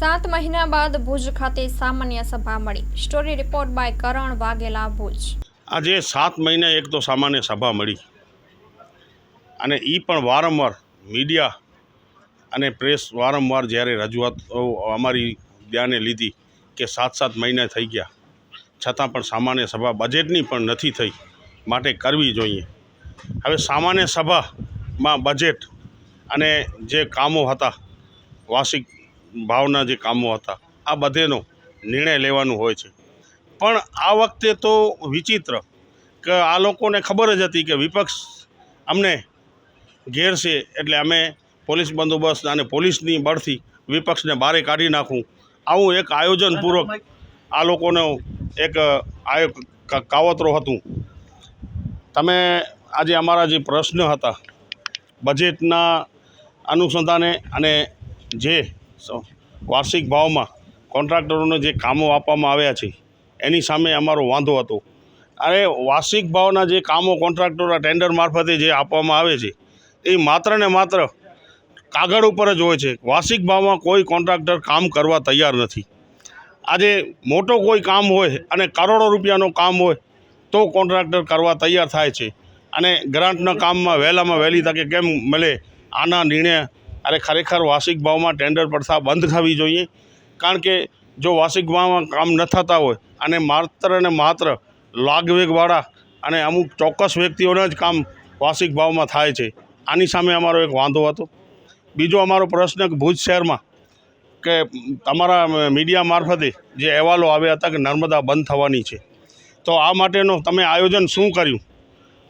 સાત મહિના બાદ ભુજ ખાતે સામાન્ય સભા મળી. Story report by Karan Vaghela Bhuj. આજે સાત મહિને એક તો સામાન્ય સભા મળી. અને એ પણ વારંવાર મીડિયા અને પ્રેસ વારંવાર જ્યારે રજૂઆત અમારી ધ્યાને લીધી કે સાત સાત મહિના થઈ ગયા. છતાં પણ સામાન્ય સભા બજેટની પણ નથી થઈ. માટે કરવી જોઈએ. હવે સામાન્ય સભામાં બજેટ અને જે કામો હતા, વાર્ષિક ભાવના જે કામો હતા, આ બધેનો નિર્ણય લેવાનું હોય છે. પણ આ વખતે તો વિચિત્ર કે આ લોકોને ખબર જ હતી કે વિપક્ષ અમને ઘેરશે એટલે અમે પોલીસ બંદોબસ્ત અને પોલીસની બળથી વિપક્ષને બારે કાઢી નાખું. આવું એક આયોજનપૂર્વક આ લોકોનો એક આયો કાવતરો હતું. તમે આજે અમારા જે પ્રશ્ન હતા, બજેટના અનુસંધાને અને જે વાર્ષિક ભાવમાં કોન્ટ્રાક્ટરોને જે કામો આપવામાં આવ્યા છે, એની સામે અમારો વાંધો હતો. અરે, વાર્ષિક ભાવના જે કામો કોન્ટ્રાક્ટરો ટેન્ડર મારફતે જે આપવામાં આવે છે, એ માત્ર ને માત્ર કાગળ ઉપર જ હોય છે. વાર્ષિક ભાવમાં કોઈ કોન્ટ્રાક્ટર કામ કરવા તૈયાર નથી. આજે મોટો કોઈ કામ હોય અને કરોડો રૂપિયાનું કામ હોય, તો કોન્ટ્રાક્ટર કરવા તૈયાર થાય છે. અને ગ્રાન્ટના કામમાં વહેલામાં વહેલી તકે કેમ મળે, આના નિર્ણય અરે ખરેખર વાર્ષિક ભાવમાં ટેન્ડર પ્રથા બંધ થવી જોઈએ. કારણ કે જો વાર્ષિક ભાવમાં કામ ન થતા હોય અને માત્ર અને માત્ર લાગવેગવાળા અને અમુક ચોક્કસ વ્યક્તિઓને જ કામ વાર્ષિક ભાવમાં થાય છે. આની સામે અમારો એક વાંધો હતો. બીજો અમારો પ્રશ્ન ભુજ શહેરમાં કે તમારા મીડિયા મારફતે જે અહેવાલો આવ્યા હતા કે નર્મદા બંધ થવાની છે. તો આ માટેનો તમે આયોજન શું કર્યું?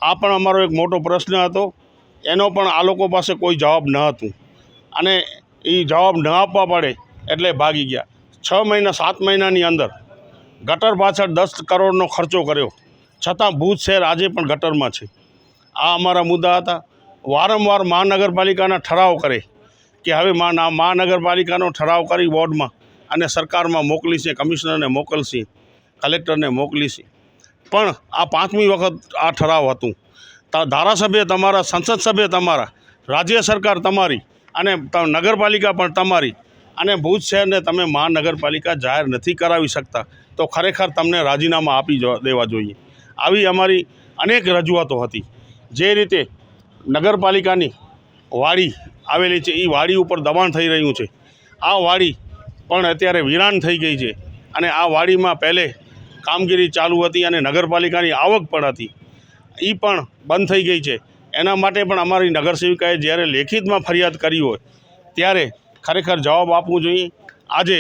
આ પણ અમારો એક મોટો પ્રશ્ન હતો. એનો પણ આ લોકો પાસે કોઈ જવાબ ન હતું. અને એ જવાબ ન આપવા પડે એટલે ભાગી ગયા. છ મહિના, સાત મહિનાની અંદર ગટર પાછળ દસ કરોડનો ખર્ચો કર્યો. છતાં ભૂજ શહેર આજે પણ ગટરમાં છે. આ અમારા મુદ્દા હતા. વારંવાર મહાનગરપાલિકાના ઠરાવ કરે કે હવે મહાનગરપાલિકાનો ઠરાવ કરી વોર્ડમાં અને સરકારમાં મોકલીશે કમિશનરને મોકલશે, કલેક્ટરને મોકલીશે. પણ આ પાંચમી વખત આ ઠરાવ હતું. ધારાસભ્ય તમારા, સંસદ સભ્ય તમારા, રાજ્ય સરકાર તમારી અને નગરપાલિકા પણ તમારી અને ભુજ શહેરને તમે મહાનગરપાલિકા જાહેર નથી કરાવી શકતા, તો ખરેખર તમને રાજીનામા આપી દેવા જોઈએ. આવી અમારી અનેક રજૂઆતો હતી. જે રીતે નગરપાલિકાની વાડી આવેલી છે એ વાડી ઉપર દબાણ થઈ રહ્યું છે. આ વાડી પણ અત્યારે વિરાન થઈ ગઈ છે અને આ વાડીમાં પહેલે કામગીરી ચાલુ હતી અને નગરપાલિકાની આવક પણ હતી. એ પણ બંધ થઈ ગઈ છે. એના માટે પણ અમારી નગરસેવિકાએ જ્યારે લેખિતમાં ફરિયાદ કરી હોય, ત્યારે ખરેખર જવાબ આપવું જોઈએ. આજે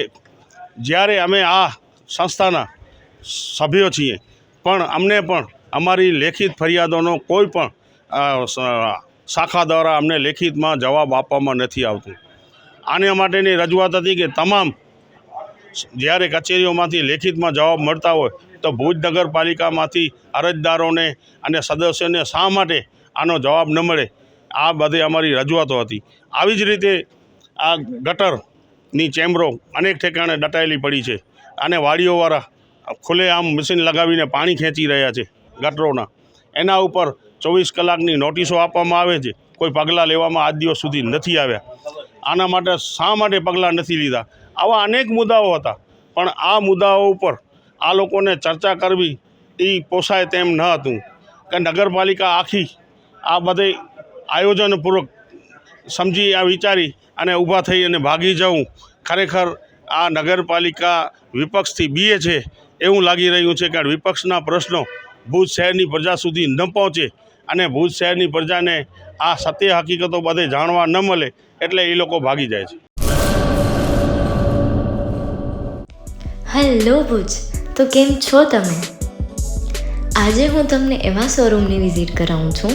જ્યારે અમે આ સંસ્થાના સભ્યો છીએ, પણ અમને પણ અમારી લેખિત ફરિયાદોનો કોઈ પણ શાખા દ્વારા અમને લેખિતમાં જવાબ આપવામાં નથી આવતું. આના માટેની રજૂઆત હતી કે તમામ જ્યારે કચેરીઓમાંથી લેખિતમાં જવાબ મળતા હોય, તો ભુજ નગરપાલિકામાંથી અરજદારોને અને સદસ્યોને શા માટે આનો જવાબ ન મળે. આ બધી અમારી રજૂઆતો હતી. આવી જ રીતે આ ગટરની ચેમ્બરો અનેક ઠેકાણે દટાયેલી પડી છે અને વાડીઓવાળા ખુલ્લેઆમ મશીન લગાવીને પાણી ખેંચી રહ્યા છે ગટરોના. એના ઉપર ચોવીસ કલાકની નોટિસો આપવામાં આવે છે. કોઈ પગલાં લેવામાં આજ દિવસ સુધી નથી આવ્યા. આના માટે શા માટે પગલાં નથી લીધા? આવા અનેક મુદ્દાઓ હતા. પણ આ મુદ્દાઓ ઉપર આ લોકોને ચર્ચા કરવી એ પોસાય તેમ ન હતું. કે નગરપાલિકા આખી આ બધે આયોજનપૂર્વક સમજી આ વિચારી અને ઊભા થઈ અને ભાગી જવું. ખરેખર આ નગરપાલિકા વિપક્ષથી બીએ છે એવું લાગી રહ્યું છે કે વિપક્ષના પ્રશ્નો ભુજ શહેરની પ્રજા સુધી ન પહોંચે અને ભુજ શહેરની પ્રજાને આ સત્ય હકીકતો બધે જાણવા ન મળે એટલે એ લોકો ભાગી જાય છે. હેલો ભુજ, તો કેમ છો તમે? આજે હું તમને એવા શોરૂમની વિઝિટ કરાવું છું